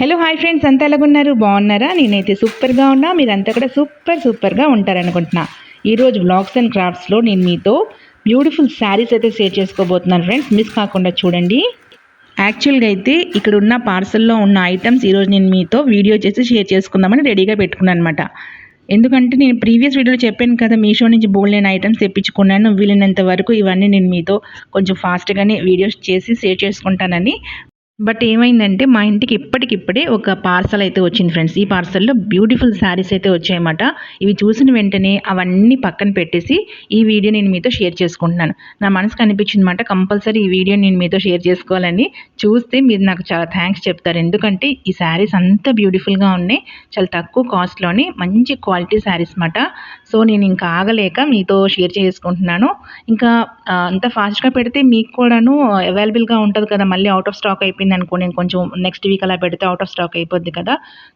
Hello hi friends అంతా ఎలాగున్నారు? బాగున్నారా? నేనైతే సూపర్గా ఉన్నా. మీరంతా కూడా సూపర్ సూపర్గా ఉంటారనుకుంటున్నా. ఈరోజు బ్లాగ్స్ అండ్ క్రాఫ్ట్స్లో నేను మీతో బ్యూటిఫుల్ శారీస్ అయితే షేర్ చేసుకోబోతున్నాను ఫ్రెండ్స్ మిస్ కాకుండా చూడండి. యాక్చువల్గా అయితే ఇక్కడ ఉన్న పార్సల్లో ఉన్న ఐటమ్స్ ఈరోజు నేను మీతో వీడియో చేసి షేర్ చేసుకుందామని రెడీగా పెట్టుకున్నాను అనమాట ఎందుకంటే నేను ప్రీవియస్ వీడియోలో చెప్పాను కదా మీషో నుంచి బోల్డ్ నేను ఐటమ్స్ తెప్పించుకున్నాను. వీలైనంత వరకు ఇవన్నీ నేను మీతో కొంచెం ఫాస్ట్గానే వీడియోస్ చేసి షేర్ చేసుకుంటానని. బట్ ఏమైందంటే మా ఇంటికి ఇప్పటికిప్పుడే ఒక పార్సల్ అయితే వచ్చింది ఫ్రెండ్స్ ఈ పార్సల్లో బ్యూటిఫుల్ శారీస్ అయితే వచ్చాయన్నమాట. ఇవి చూసిన వెంటనే అవన్నీ పక్కన పెట్టేసి ఈ వీడియో నేను మీతో షేర్ చేసుకుంటున్నాను. నా మనసుకు అనిపించింది అనమాట కంపల్సరీ ఈ వీడియో నేను మీతో షేర్ చేసుకోవాలని. చూస్తే మీరు నాకు చాలా థ్యాంక్స్ చెప్తారు. ఎందుకంటే ఈ శారీస్ అంత బ్యూటిఫుల్గా ఉన్నాయి. చాలా తక్కువ కాస్ట్లోని మంచి క్వాలిటీ శారీస్ అనమాట సో నేను ఇంకా ఆగలేక మీతో షేర్ చేసుకుంటున్నాను. ఇంకా అంత ఫాస్ట్గా పెడితే మీకు కూడాను అవైలబుల్గా ఉంటుంది కదా మళ్ళీ అవుట్ ఆఫ్ స్టాక్ అయిపోయింది అనుకో నేను కొంచెం నెక్స్ట్ వీక్ అలా పెడితే అవుట్ ఆఫ్ స్టాక్ అయిపోద్ది కదా.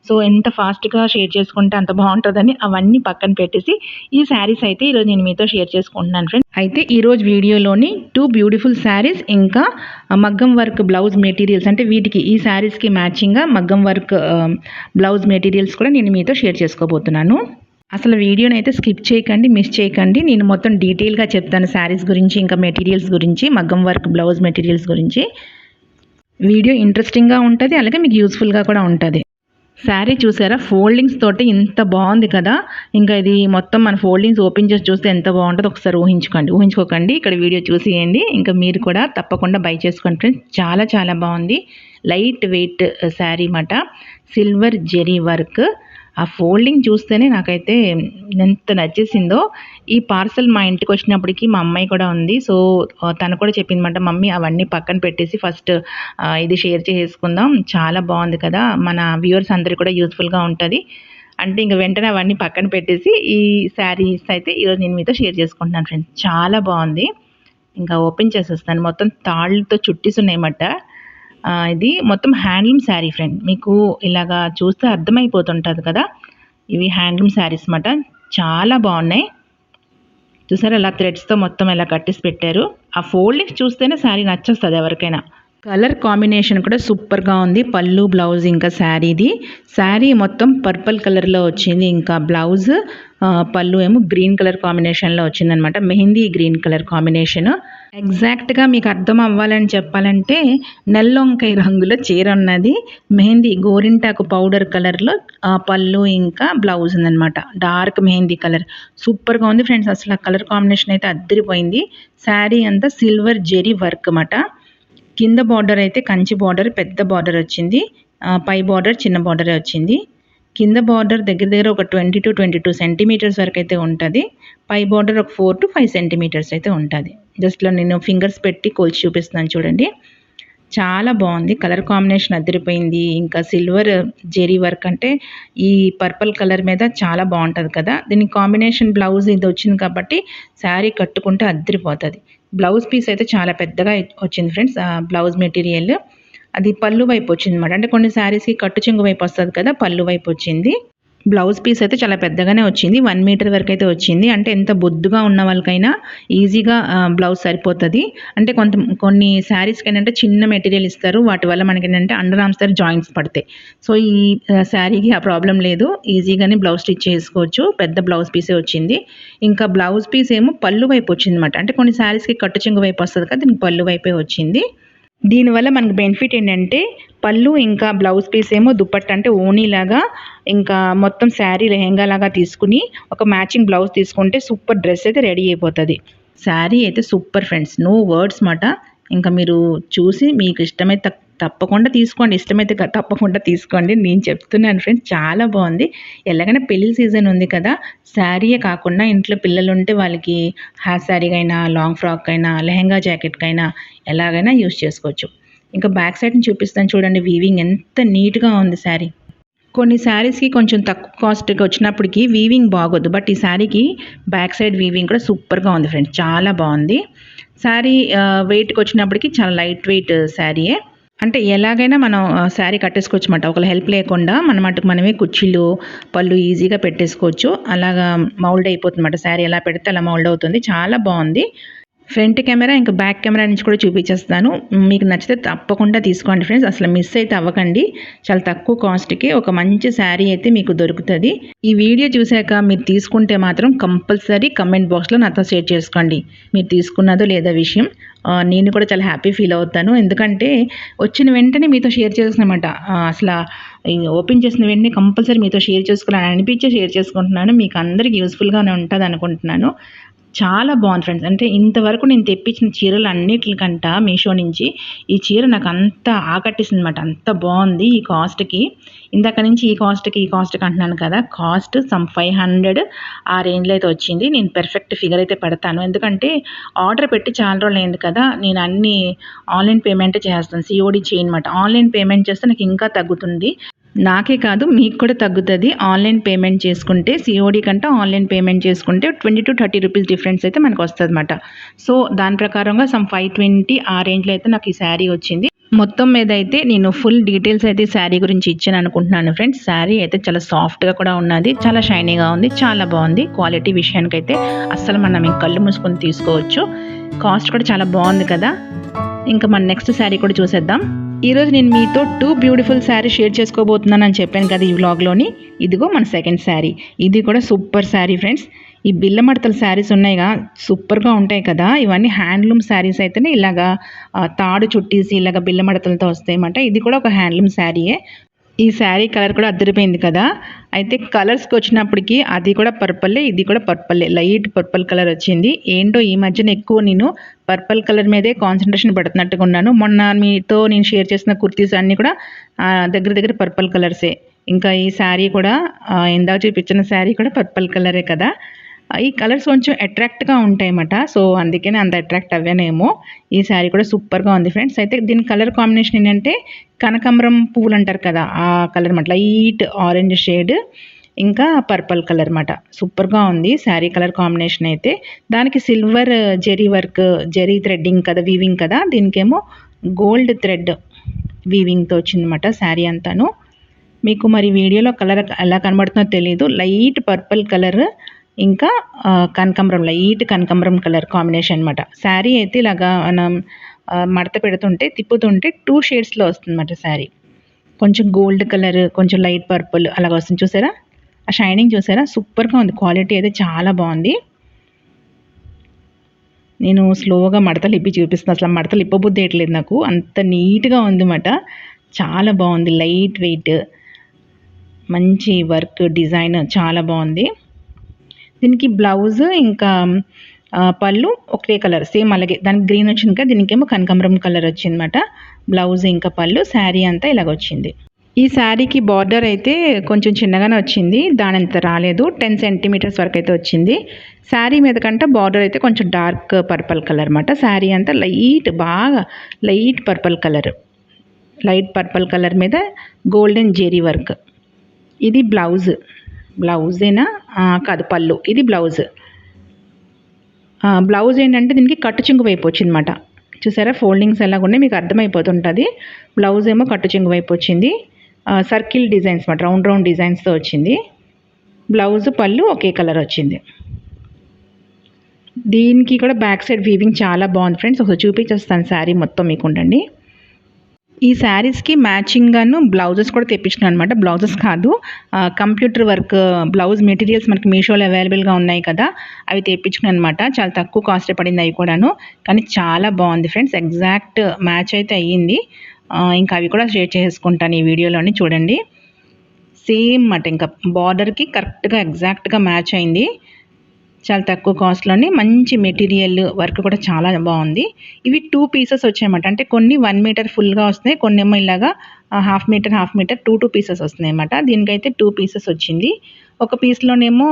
సో ఎంత ఫాస్ట్గా షేర్ చేసుకుంటే అంత బాగుంటుందని అవన్నీ పక్కన పెట్టేసి ఈ శారీస్ అయితే ఈరోజు నేను మీతో షేర్ చేసుకుంటున్నాను ఫ్రెండ్స్ అయితే ఈరోజు వీడియోలోని టూ బ్యూటిఫుల్ శారీస్ ఇంకా మగ్గం వర్క్ బ్లౌజ్ మెటీరియల్స్ అంటే వీటికి ఈ శారీస్కి మ్యాచింగ్గా మగ్గం వర్క్ బ్లౌజ్ మెటీరియల్స్ కూడా నేను మీతో షేర్ చేసుకోబోతున్నాను. అసలు వీడియోని అయితే స్కిప్ చేయకండి మిస్ చేయకండి. నేను మొత్తం డీటెయిల్గా చెప్తాను శారీస్ గురించి ఇంకా మెటీరియల్స్ గురించి మగ్గం వర్క్ బ్లౌజ్ మెటీరియల్స్ గురించి. వీడియో ఇంట్రెస్టింగ్గా ఉంటుంది అలాగే మీకు యూస్ఫుల్గా కూడా ఉంటుంది. శారీ చూసారా? ఫోల్డింగ్స్ తోటి ఇంత బాగుంది కదా? ఇంకా ఇది మొత్తం మన ఫోల్డింగ్స్ ఓపెన్ చేసి చూస్తే ఎంత బాగుంటుందో ఒకసారి ఊహించుకోండి. ఊహించుకోకండి ఇక్కడ వీడియో చూసేయండి ఇంకా మీరు కూడా తప్పకుండా బై చేసుకోండి ఫ్రెండ్స్. చాలా చాలా బాగుంది. లైట్ వెయిట్ శారీ మాట సిల్వర్ జెరీ వర్క్. ఆ ఫోల్డింగ్ చూస్తేనే నాకైతే ఎంత నచ్చేసిందో. ఈ పార్సల్ మా ఇంటికి వచ్చినప్పటికి మా అమ్మాయి కూడా ఉంది. సో తను కూడా చెప్పిందన్నమాట మమ్మీ అవన్నీ పక్కన పెట్టేసి ఫస్ట్ ఇది షేర్ చేసుకుందాం. చాలా బాగుంది కదా. మన వ్యూవర్స్ అందరికీ కూడా యూస్ఫుల్గా ఉంటుంది. అంటే ఇంకా వెంటనే అవన్నీ పక్కన పెట్టేసి ఈ శారీస్ అయితే ఈరోజు నేను మీతో షేర్ చేసుకుంటున్నాను ఫ్రెండ్స్. చాలా బాగుంది. ఇంకా ఓపెన్ చేసేస్తాను. మొత్తం తాళ్ళతో చుట్టేసి ఉన్నాయన్నమాట. ఇది మొత్తం హ్యాండ్లూమ్ శారీ ఫ్రెండ్. మీకు ఇలాగా చూస్తే అర్థమైపోతుంటుంది కదా? ఇవి హ్యాండ్లూమ్ శారీస్ అన్నమాట. చాలా బాగున్నాయి. చూసారు అలా థ్రెడ్స్తో మొత్తం ఇలా కట్టేసి పెట్టారు. ఆ ఫోల్డింగ్స్ చూస్తేనే శారీ నచ్చేస్తుంది ఎవరికైనా. కలర్ కాంబినేషన్ కూడా సూపర్గా ఉంది. పళ్ళు బ్లౌజ్ ఇంకా శారీది శారీ మొత్తం పర్పుల్ కలర్లో వచ్చింది. ఇంకా బ్లౌజ్ పళ్ళు ఏమో గ్రీన్ కలర్ కాంబినేషన్లో వచ్చిందనమాట మెహందీ గ్రీన్ కలర్ కాంబినేషన్ ఎగ్జాక్ట్గా మీకు అర్థం అవ్వాలని చెప్పాలంటే నల్లొంకాయ రంగులో చీర ఉన్నది. మెహందీ గోరింటాకు పౌడర్ కలర్లో పళ్ళు ఇంకా బ్లౌజ్ ఉందన్నమాట. Dark mehndi colour. సూపర్గా ఉంది ఫ్రెండ్స్. అసలు ఆ కలర్ కాంబినేషన్ అయితే అద్దరిపోయింది. శారీ అంతా సిల్వర్ జెరీ వర్క్ అన్నమాట. కింద బార్డర్ అయితే కంచి బార్డర్ పెద్ద బార్డర్ వచ్చింది. పై బార్డర్ చిన్న బార్డరే వచ్చింది. కింద బార్డర్ దగ్గర దగ్గర ఒక twenty two twenty two centimetres వరకు అయితే ఉంటుంది. పై బార్డర్ ఒక ఫోర్ టు ఫైవ్ సెంటీమీటర్స్ అయితే ఉంటుంది. జస్ట్లో నేను ఫింగర్స్ పెట్టి కొలిచి చూపిస్తున్నాను చూడండి. చాలా బాగుంది. కలర్ కాంబినేషన్ అదిరిపోయింది. ఇంకా సిల్వర్ జెరీ వర్క్ అంటే ఈ పర్పుల్ కలర్ మీద చాలా బాగుంటుంది కదా. దీని కాంబినేషన్ బ్లౌజ్ ఇది వచ్చింది కాబట్టి శారీ కట్టుకుంటే అద్దరిపోతుంది బ్లౌజ్ పీస్ అయితే చాలా పెద్దగా వచ్చింది ఫ్రెండ్స్ ఆ బ్లౌజ్ మెటీరియల్ అది పళ్ళు వైపు వచ్చింది అనమాట అంటే కొన్ని శారీస్కి కట్టు చెంగు వైపు వస్తుంది కదా పళ్ళు వైపు వచ్చింది. బ్లౌజ్ పీస్ అయితే చాలా పెద్దగానే వచ్చింది. వన్ మీటర్ వరకు అయితే వచ్చింది. అంటే ఎంత బొద్దుగా ఉన్న వాళ్ళకైనా ఈజీగా బ్లౌజ్ సరిపోతుంది. అంటే కొంత కొన్ని శారీస్కి ఏంటంటే చిన్న మెటీరియల్ ఇస్తారు. వాటి వల్ల మనకి ఏంటంటే అండర్ ఆర్మ్స్ దగ్గర జాయింట్స్ పడతాయి. సో ఈ శారీకి ఆ ప్రాబ్లం లేదు. ఈజీగానే బ్లౌజ్ స్టిచ్ చేసుకోవచ్చు. పెద్ద బ్లౌజ్ పీసే వచ్చింది. ఇంకా బ్లౌజ్ పీస్ ఏమో పళ్ళు వైపు వచ్చింది అనమాట అంటే కొన్ని శారీస్కి కట్టు చెంగు వైపు వస్తుంది కదా దీనికి పళ్ళు వైపే వచ్చింది. దీనివల్ల మనకు బెనిఫిట్ ఏంటంటే పళ్ళు ఇంకా బ్లౌజ్ పీస్ ఏమో దుప్పట్ట అంటే ఓనీలాగా ఇంకా మొత్తం శారీ లెహెంగా లాగా తీసుకుని ఒక మ్యాచింగ్ బ్లౌజ్ తీసుకుంటే సూపర్ డ్రెస్ అయితే రెడీ అయిపోతుంది. శారీ అయితే సూపర్ ఫ్రెండ్స్ నో వర్డ్స్ మాట. ఇంకా మీరు చూసి మీకు ఇష్టమైతే తప్పకుండా తీసుకోండి. ఇష్టమైతే తప్పకుండా తీసుకోండి. నేను చెప్తున్నాను ఫ్రెండ్స్ చాలా బాగుంది. ఎలాగైనా పెళ్ళి సీజన్ ఉంది కదా శారీయే కాకుండా ఇంట్లో పిల్లలు ఉంటే వాళ్ళకి హాఫ్ శారీకైనా లాంగ్ ఫ్రాక్ అయినా లెహంగా జాకెట్కైనా ఎలాగైనా యూస్ చేసుకోవచ్చు. ఇంకా బ్యాక్ సైడ్ని చూపిస్తాను చూడండి వీవింగ్ ఎంత నీట్గా ఉంది శారీ. కొన్ని శారీస్కి కొంచెం తక్కువ కాస్ట్కి వచ్చినప్పటికి వీవింగ్ బాగోదు బట్ ఈ శారీకి బ్యాక్ సైడ్ వీవింగ్ కూడా సూపర్గా ఉంది ఫ్రెండ్స్ చాలా బాగుంది. శారీ వెయిట్కి వచ్చినప్పటికి చాలా లైట్ వెయిట్ శారీయే. అంటే ఎలాగైనా మనం శారీ కట్టేసుకోవచ్చు అనమాట ఒకళ్ళ హెల్ప్ లేకుండా మన మటుకు మనమే కుర్చీలు పళ్ళు ఈజీగా పెట్టేసుకోవచ్చు. అలాగా మౌల్డ్ అయిపోతుంది అనమాట శారీ ఎలా పెడితే అలా మౌల్డ్ అవుతుంది. చాలా బాగుంది. ఫ్రంట్ కెమెరా ఇంకా బ్యాక్ కెమెరా నుంచి కూడా చూపించేస్తాను. మీకు నచ్చితే తప్పకుండా తీసుకోండి ఫ్రెండ్స్. అసలు మిస్ అయితే అవ్వకండి. చాలా తక్కువ కాస్ట్కి ఒక మంచి శారీ అయితే మీకు దొరుకుతుంది. ఈ వీడియో చూశాక మీరు తీసుకుంటే మాత్రం కంపల్సరీ కమెంట్ బాక్స్లో నాతో షేర్ చేసుకోండి. మీరు తీసుకున్నదో లేదా విషయం. నేను కూడా చాలా హ్యాపీ ఫీల్ అవుతాను. ఎందుకంటే వచ్చిన వెంటనే మీతో షేర్ చేసుకున్నమాట అసలు ఓపెన్ చేసిన వెంటనే కంపల్సరీ మీతో షేర్ చేసుకోవాలని అనిపించి షేర్ చేసుకుంటున్నాను. మీకు అందరికి యూస్ఫుల్గానే ఉంటుంది అనుకుంటున్నాను చాలా బాగుంది ఫ్రెండ్స్ అంటే ఇంతవరకు నేను తెప్పించిన చీరలు అన్నిటికంట మీషో నుంచి ఈ చీర నాకు అంత ఆకట్టేసింది అనమాట అంత బాగుంది ఈ కాస్ట్కి. ఇందాక నుంచి ఈ కాస్ట్కి ఈ కాస్ట్కి అంటున్నాను కదా కాస్ట్ సమ్ ఫైవ్ హండ్రెడ్ ఆ రేంజ్లో అయితే వచ్చింది. నేను పెర్ఫెక్ట్ ఫిగర్ అయితే పెడతాను. ఎందుకంటే ఆర్డర్ పెట్టి చాలా రోజులు అయింది కదా నేను అన్ని ఆన్లైన్ పేమెంట్ చేస్తాను. సిఓడి చేయనమాట ఆన్లైన్ పేమెంట్ చేస్తే నాకు ఇంకా తగ్గుతుంది. నాకే కాదు మీకు కూడా తగ్గుతుంది. ఆన్లైన్ పేమెంట్ చేసుకుంటే సిఓడి కంటే ఆన్లైన్ పేమెంట్ చేసుకుంటే twenty to thirty rupees difference అయితే మనకు వస్తుంది అనమాట సో దాని ప్రకారంగా సమ్ ఫైవ్ ట్వంటీ ఆ రేంజ్లో అయితే నాకు ఈ శారీ వచ్చింది. మొత్తం మీద అయితే నేను ఫుల్ డీటెయిల్స్ అయితే శారీ గురించి ఇచ్చాను అనుకుంటున్నాను ఫ్రెండ్స్ శారీ అయితే చాలా సాఫ్ట్గా కూడా ఉన్నది చాలా షైనీగా ఉంది చాలా బాగుంది. క్వాలిటీ విషయానికైతే అస్సలు మనం ఇంక కళ్ళు మూసుకొని తీసుకోవచ్చు. కాస్ట్ కూడా చాలా బాగుంది కదా. ఇంకా మన నెక్స్ట్ శారీ కూడా చూసేద్దాం. ఈరోజు నేను మీతో టూ బ్యూటిఫుల్ శారీ షేర్ చేసుకోబోతున్నాను అని చెప్పాను కదా ఈ వ్లాగ్లోని ఇదిగో మన సెకండ్ శారీ ఇది కూడా సూపర్ శారీ ఫ్రెండ్స్ ఈ బిల్ల మడతల శారీస్ ఉన్నాయిగా సూపర్గా ఉంటాయి కదా. ఇవన్నీ హ్యాండ్లూమ్ శారీస్ అయితేనే ఇలాగా తాడు చుట్టేసి ఇలాగ బిల్ల మడతలతో వస్తాయి ఇది కూడా ఒక హ్యాండ్లూమ్ శారీయే ఈ శారీ కలర్ కూడా అద్దరిపోయింది కదా. అయితే కలర్స్కి వచ్చినప్పటికి అది కూడా పర్పల్లే ఇది కూడా పర్పల్లే లైట్ పర్పల్ కలర్ వచ్చింది. ఏంటో ఈ మధ్యన ఎక్కువ నేను పర్పల్ కలర్ మీదే కాన్సన్ట్రేషన్ పెడుతున్నట్టుగా ఉన్నాను. మొన్న మీతో నేను షేర్ చేసిన కుర్తీస్ అన్నీ కూడా దగ్గర దగ్గర పర్పల్ కలర్సే. ఇంకా ఈ శారీ కూడా ఇందాక చూపించిన శారీ కూడా పర్పల్ కలరే కదా. ఈ కలర్స్ కొంచెం అట్రాక్ట్గా ఉంటాయన్నమాట. సో అందుకనే అంత అట్రాక్ట్ అవ్వానేమో. ఈ శారీ కూడా సూపర్గా ఉంది ఫ్రెండ్స్. అయితే దీని కలర్ కాంబినేషన్ ఏంటంటే కనకాంబరం పువ్వులు అంటారు కదా ఆ కలర్ అనమాట లైట్ ఆరెంజ్ షేడ్ ఇంకా పర్పల్ కలర్ అనమాట సూపర్గా ఉంది శారీ కలర్ కాంబినేషన్ అయితే. దానికి silver zari work zari threading కదా వీవింగ్ కదా దీనికేమో గోల్డ్ థ్రెడ్ వీవింగ్తో వచ్చిందన్నమాట శారీ అంతాను. మీకు మరి వీడియోలో కలర్ ఎలా కనబడుతుందో తెలియదు లైట్ పర్పుల్ కలర్ ఇంకా ఆ, ఈట్ లైట్ కనకాంబరం కలర్ కాంబినేషన్ అనమాట శారీ అయితే ఇలాగా మనం మడత పెడుతుంటే తిప్పుతుంటే టూ షేడ్స్లో వస్తుందన్నమాట శారీ. కొంచెం గోల్డ్ కలర్ కొంచెం లైట్ పర్పుల్ అలాగ వస్తుంది. చూసారా? ఆ షైనింగ్ చూసారా? సూపర్గా ఉంది. క్వాలిటీ అయితే చాలా బాగుంది. నేను స్లోగా మడతలు ఇప్పి చూపిస్తున్నాను అసలు మడతలు ఇప్పబుద్ధి వేయట్లేదు నాకు. అంత నీట్గా ఉందన్నమాట. చాలా బాగుంది. Light weight. మంచి వర్క్ డిజైన్ చాలా బాగుంది. దీనికి బ్లౌజ్ ఇంకా పళ్ళు ఒకే కలర్ సేమ్ అలాగే. దానికి గ్రీన్ వచ్చింది కదా దీనికేమో కనకాంబరం కలర్ వచ్చిందన్నమాట. బ్లౌజ్ ఇంకా పళ్ళు శారీ అంతా ఇలాగ వచ్చింది. ఈ శారీకి బార్డర్ అయితే కొంచెం చిన్నగానే వచ్చింది దాని అంత రాలేదు. టెన్ సెంటీమీటర్స్ వరకు అయితే వచ్చింది. శారీ మీద కంటే బార్డర్ అయితే కొంచెం డార్క్ పర్పల్ కలర్ అనమాట శారీ అంతా లైట్ బాగా light purple colour light purple colour మీద గోల్డెన్ జెరీ వర్క్ ఇది బ్లౌజ్ బ్లౌజేనా కాదు పళ్ళు. ఇది బ్లౌజ్. బ్లౌజ్ ఏంటంటే దీనికి కట్టు చింగు వైపు వచ్చిందన్నమాట. చూసారా? ఫోల్డింగ్స్ ఎలాగ ఉన్నాయి? మీకు అర్థమైపోతుంటుంది. బ్లౌజ్ ఏమో కట్టు చింగు వైపు వచ్చింది. సర్కిల్ డిజైన్స్ అనమాట రౌండ్ రౌండ్ డిజైన్స్తో వచ్చింది. బ్లౌజ్ పళ్ళు ఒకే కలర్ వచ్చింది. దీనికి కూడా బ్యాక్ సైడ్ వీవింగ్ చాలా బాగుంది ఫ్రెండ్స్. ఒకసారి చూపించేస్తాను శారీ మొత్తం మీకు ఉండండి ఈ శారీస్కి మ్యాచింగ్గాను బ్లౌజెస్ కూడా తెప్పించిన అనమాట బ్లౌజెస్ కాదు కంప్యూటర్ వర్క్ బ్లౌజ్ మెటీరియల్స్ మనకి మీషోలో అవైలబుల్గా ఉన్నాయి కదా. అవి తెప్పించిన అనమాట చాలా తక్కువ కాస్ట్ పడింది అవి కూడాను. కానీ చాలా బాగుంది ఫ్రెండ్స్ ఎగ్జాక్ట్ మ్యాచ్ అయితే అయ్యింది. ఇంకా అవి కూడా షేర్ చేసుకుంటాను ఈ వీడియోలోని చూడండి. సేమ్ మాట ఇంకా. బార్డర్కి కరెక్ట్గా ఎగ్జాక్ట్గా మ్యాచ్ అయింది. చాలా తక్కువ కాస్ట్లోనే మంచి మెటీరియల్ వర్క్ కూడా చాలా బాగుంది. ఇవి టూ పీసెస్ వచ్చాయన్నమాట. అంటే కొన్ని వన్ మీటర్ ఫుల్గా వస్తున్నాయి కొన్ని ఏమో ఇలాగా half metre half metre two two pieces వస్తున్నాయి అన్నమాట. దీనికైతే టూ పీసెస్ వచ్చింది. ఒక పీస్లోనేమో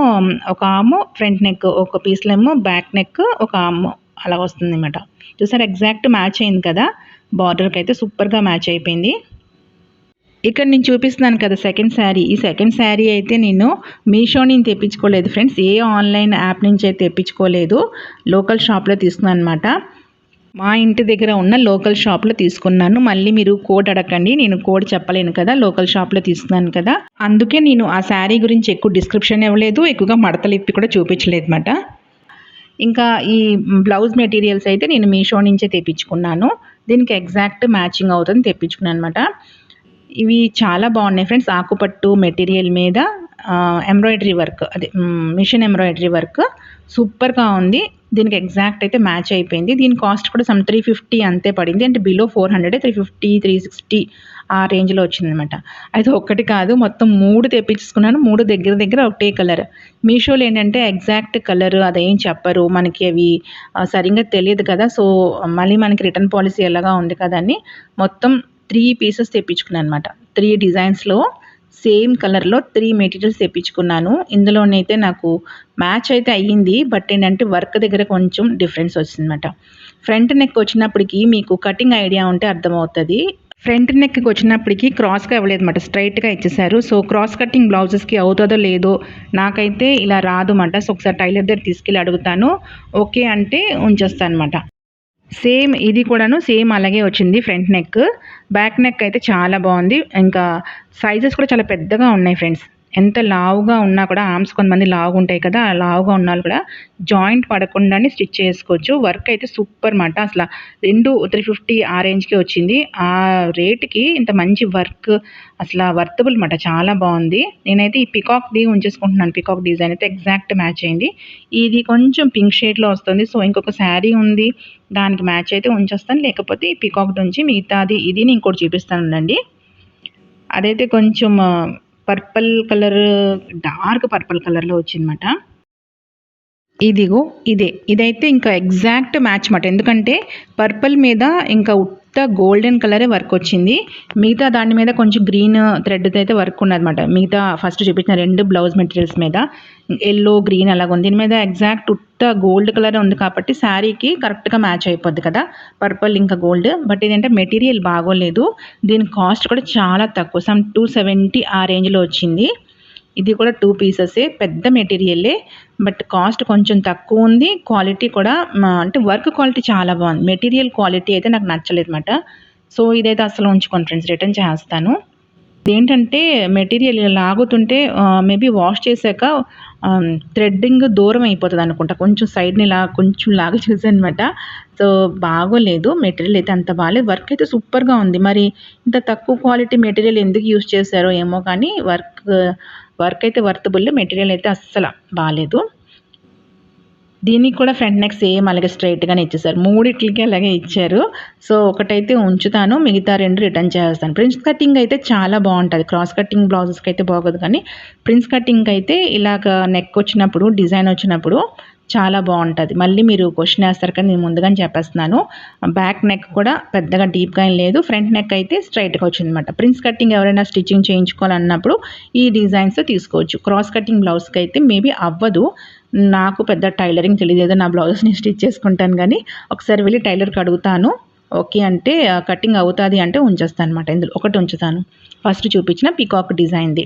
ఒక ఆము ఫ్రంట్ నెక్ ఒక పీస్లో ఏమో బ్యాక్ నెక్ ఒక ఆము అలా వస్తుంది అన్నమాట చూసారు ఎగ్జాక్ట్ మ్యాచ్ అయింది కదా? బార్డర్కి అయితే సూపర్గా మ్యాచ్ అయిపోయింది. ఇక్కడ నేను చూపిస్తున్నాను కదా సెకండ్ శారీ ఈ సెకండ్ శారీ అయితే నేను మీషో నుంచి తెప్పించుకోలేదు ఫ్రెండ్స్ ఏ ఆన్లైన్ యాప్ నుంచి అయితే తెప్పించుకోలేదు. లోకల్ షాప్లో తీసుకున్నాను అనమాట మా ఇంటి దగ్గర ఉన్న లోకల్ షాప్లో తీసుకున్నాను. మళ్ళీ మీరు కోడ్ అడగండి. నేను కోడ్ చెప్పలేను కదా. లోకల్ షాప్లో తీసుకున్నాను కదా. అందుకే నేను ఆ శారీ గురించి ఎక్కువ డిస్క్రిప్షన్ ఇవ్వలేదు. ఎక్కువగా మడతలు ఇప్పి కూడా చూపించలేదు అనమాట ఇంకా ఈ బ్లౌజ్ మెటీరియల్స్ అయితే నేను మీషో నుంచే తెప్పించుకున్నాను. దీనికి ఎగ్జాక్ట్ మ్యాచింగ్ అవుతుంది తెప్పించుకున్నాను అనమాట ఇవి చాలా బాగున్నాయి ఫ్రెండ్స్. ఆకుపట్టు మెటీరియల్ మీద ఎంబ్రాయిడరీ వర్క్ అదే మిషన్ ఎంబ్రాయిడరీ వర్క్. సూపర్గా ఉంది. దీనికి ఎగ్జాక్ట్ అయితే మ్యాచ్ అయిపోయింది. దీని కాస్ట్ కూడా సమ్ త్రీ ఫిఫ్టీ అంతే పడింది. అంటే below four hundred three fifty three sixty ఆ రేంజ్లో వచ్చిందనమాట అయితే ఒక్కటి కాదు మొత్తం మూడు తెప్పించుకున్నాను. మూడు దగ్గర దగ్గర ఒకటే కలర్. మీషోలో ఏంటంటే ఎగ్జాక్ట్ కలర్ అదేం చెప్పరు. మనకి అవి సరిగ్గా తెలియదు కదా. సో మళ్ళీ మనకి రిటర్న్ పాలసీ ఎలాగా ఉంది కదా అని మొత్తం త్రీ పీసెస్ తెప్పించుకున్నాను అనమాట త్రీ డిజైన్స్లో సేమ్ కలర్లో త్రీ మెటీరియల్స్ తెప్పించుకున్నాను. ఇందులోనైతే నాకు మ్యాచ్ అయితే అయ్యింది బట్ ఏంటంటే వర్క్ దగ్గర కొంచెం డిఫరెన్స్ వచ్చిందన్నమాట. ఫ్రంట్ నెక్ వచ్చినప్పటికి మీకు కటింగ్ ఐడియా ఉంటే అర్థమవుతుంది. ఫ్రంట్ నెక్కి వచ్చినప్పటికి క్రాస్గా ఇవ్వలేదు అనమాట స్ట్రైట్గా ఇచ్చేసారు సో క్రాస్ కటింగ్ బ్లౌజెస్కి అవుతుందో లేదో నాకైతే ఇలా రాదు అనమాట సో ఒకసారి టైలర్ దగ్గర తీసుకెళ్ళి అడుగుతాను. ఓకే అంటే ఉంచేస్తాను అనమాట సేమ్ ఇది కూడాను సేమ్ అలాగే వచ్చింది ఫ్రంట్ నెక్. బ్యాక్ నెక్ అయితే చాలా బాగుంది. ఇంకా సైజెస్ కూడా చాలా పెద్దగా ఉన్నాయి ఫ్రెండ్స్. ఎంత లావుగా ఉన్నా కూడా ఆర్మ్స్ కొంతమంది లావుగా ఉంటాయి కదా ఆ లావుగా ఉన్న కూడా జాయింట్ పడకుండానే స్టిచ్ చేసుకోవచ్చు. వర్క్ అయితే సూపర్ మాట. అసలు రెండు త్రీ ఫిఫ్టీ ఆ రేంజ్కి వచ్చింది. ఆ రేట్కి ఇంత మంచి వర్క్ అసలు వర్తబుల్ మాట. చాలా బాగుంది. నేనైతే ఈ పికాక్ది ఉంచేసుకుంటున్నాను. పికాక్ డిజైన్ అయితే ఎగ్జాక్ట్ మ్యాచ్ అయింది. ఇది కొంచెం పింక్ షేడ్లో వస్తుంది. సో ఇంకొక శారీ ఉంది. దానికి మ్యాచ్ అయితే ఉంచేస్తాను. లేకపోతే ఈ పికాక్ నుంచి మిగతాది ఇది నేను ఇంకోటి చూపిస్తాను అదైతే కొంచెం పర్పుల్ కలర్ డార్క్ పర్పుల్ కలర్లో వచ్చిందన్నమాట. ఇదిగో ఇదే. ఇదైతే ఇంకా ఎగ్జాక్ట్ మ్యాచ్ మాట ఎందుకంటే పర్పుల్ మీద ఇంకా ఉత్త గోల్డెన్ కలరే వర్క్ వచ్చింది. మిగతా దాని మీద కొంచెం గ్రీన్ థ్రెడ్తో uh, అయితే వర్క్ ఉన్నదన్నమాట. మిగతా ఫస్ట్ చూపించిన రెండు బ్లౌజ్ మెటీరియల్స్ మీద. ఎల్లో గ్రీన్ అలాగ ఉంది దీని మీద ఎగ్జాక్ట్ ఉత్త గోల్డ్ కలర్ ఉంది కాబట్టి శారీకి కరెక్ట్గా మ్యాచ్ అయిపోద్ది కదా. పర్పుల్ ఇంకా గోల్డ్ బట్ ఇదంటే మెటీరియల్ బాగోలేదు. దీని కాస్ట్ కూడా చాలా తక్కువ. సమ్ టూ సెవెంటీ ఆ రేంజ్లో వచ్చింది. ఇది కూడా టూ పీసెసే పెద్ద మెటీరియలే బట్ కాస్ట్ కొంచెం తక్కువ ఉంది. క్వాలిటీ కూడా అంటే వర్క్ క్వాలిటీ చాలా బాగుంది. మెటీరియల్ క్వాలిటీ అయితే నాకు నచ్చలేదు అనమాట సో ఇదైతే అసలు ఉంచుకోండి ఫ్రెండ్స్ రిటర్న్ చేస్తాను. ఏంటంటే మెటీరియల్ లాగుతుంటే మేబీ వాష్ చేశాక థ్రెడ్డింగ్ దూరం అయిపోతుంది అనుకుంటా. కొంచెం సైడ్ని ఇలా కొంచెం లాగా చూసాను అనమాట సో బాగోలేదు. మెటీరియల్ అయితే అంత బాగాలేదు వర్క్ అయితే సూపర్గా ఉంది. మరి ఇంత తక్కువ క్వాలిటీ మెటీరియల్ ఎందుకు యూస్ చేశారో ఏమో కానీ వర్క్ వర్క్ అయితే వర్తబుల్ మెటీరియల్ అయితే అస్సలు బాగాలేదు దీనికి కూడా ఫ్రంట్ నెక్ సేమ్ అలాగే స్ట్రైట్గానే ఇచ్చేసారు మూడిట్లకి అలాగే ఇచ్చారు. సో ఒకటైతే ఉంచుతాను మిగతా రెండు రిటర్న్ చేస్తాను. ప్రిన్స్ కటింగ్ అయితే చాలా బాగుంటుంది. క్రాస్ కటింగ్ బ్లౌజెస్కి అయితే బాగోదు కానీ ప్రిన్స్ కటింగ్ అయితే ఇలాగ నెక్ వచ్చినప్పుడు డిజైన్ వచ్చినప్పుడు చాలా బాగుంటుంది. మళ్ళీ మీరు క్వశ్చన్ వేస్తారు కానీ నేను ముందుగానే చెప్పేస్తున్నాను. బ్యాక్ నెక్ కూడా పెద్దగా డీప్గా ఏం లేదు. ఫ్రంట్ నెక్ అయితే స్ట్రైట్గా వచ్చిందన్నమాట. ప్రిన్స్ కటింగ్ ఎవరైనా స్టిచ్చింగ్ చేయించుకోవాలన్నప్పుడు ఈ డిజైన్స్ తీసుకోవచ్చు. క్రాస్ కటింగ్ బ్లౌజ్కి అయితే మేబీ అవ్వదు. నాకు పెద్ద టైలరింగ్ తెలియదు. నా నా నేను స్టిచ్ చేసుకుంటాను కానీ ఒకసారి వెళ్ళి టైలర్కి అడుగుతాను. ఓకే అంటే కటింగ్ అవుతుంది అంటే ఉంచేస్తాను అనమాట ఇందులో ఒకటి ఉంచుతాను. ఫస్ట్ చూపించిన పీకాక్ డిజైన్ది.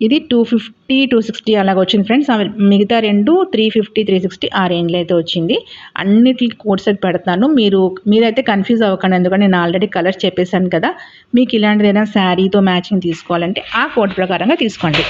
ఇది టూ ఫిఫ్టీ టూ సిక్స్టీ అలాగ వచ్చింది ఫ్రెండ్స్ మిగతా రెండు త్రీ ఫిఫ్టీ త్రీ సిక్స్టీ ఆ రేంజ్లో అయితే వచ్చింది. అన్నిటికి కోడ్ సెట్ పెడతాను మీరు మీరైతే కన్ఫ్యూజ్ అవ్వకండి. ఎందుకంటే నేను ఆల్రెడీ కలర్స్ చెప్పేశాను కదా. మీకు ఇలాంటిదైనా శారీతో మ్యాచింగ్ తీసుకోవాలంటే ఆ కోడ్ ప్రకారంగా తీసుకోండి.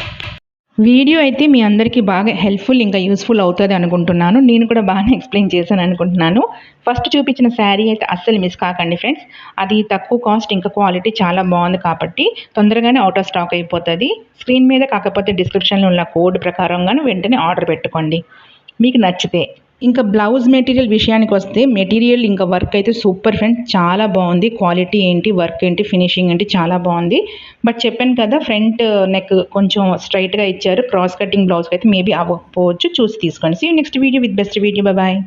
వీడియో అయితే మీ అందరికీ బాగా హెల్ప్ఫుల్ ఇంకా యూస్ఫుల్ అవుతుంది అనుకుంటున్నాను. నేను కూడా బాగానే ఎక్స్ప్లెయిన్ చేశాను అనుకుంటున్నాను. ఫస్ట్ చూపించిన శారీ అయితే అస్సలు మిస్ కాకండి ఫ్రెండ్స్ అది తక్కువ కాస్ట్ ఇంకా క్వాలిటీ చాలా బాగుంది కాబట్టి తొందరగానే అవుట్ ఆఫ్ స్టాక్ అయిపోతుంది. స్క్రీన్ మీద కాకపోతే డిస్క్రిప్షన్లో ఉన్న కోడ్ ప్రకారంగానే వెంటనే ఆర్డర్ పెట్టుకోండి. మీకు నచ్చితే ఇంకా బ్లౌజ్ మెటీరియల్ విషయానికి వస్తే మెటీరియల్ ఇంకా వర్క్ అయితే సూపర్ ఫ్రెండ్స్ చాలా బాగుంది. క్వాలిటీ ఏంటి వర్క్ ఏంటి ఫినిషింగ్ ఏంటి చాలా బాగుంది. బట్ చెప్పాను కదా ఫ్రంట్ నెక్ కొంచెం స్ట్రైట్గా ఇచ్చారు. క్రాస్ కటింగ్ బ్లౌజ్కి అయితే మేబీ అవ్వకపోవచ్చు. చూసి తీసుకోండి. See next video with best video bye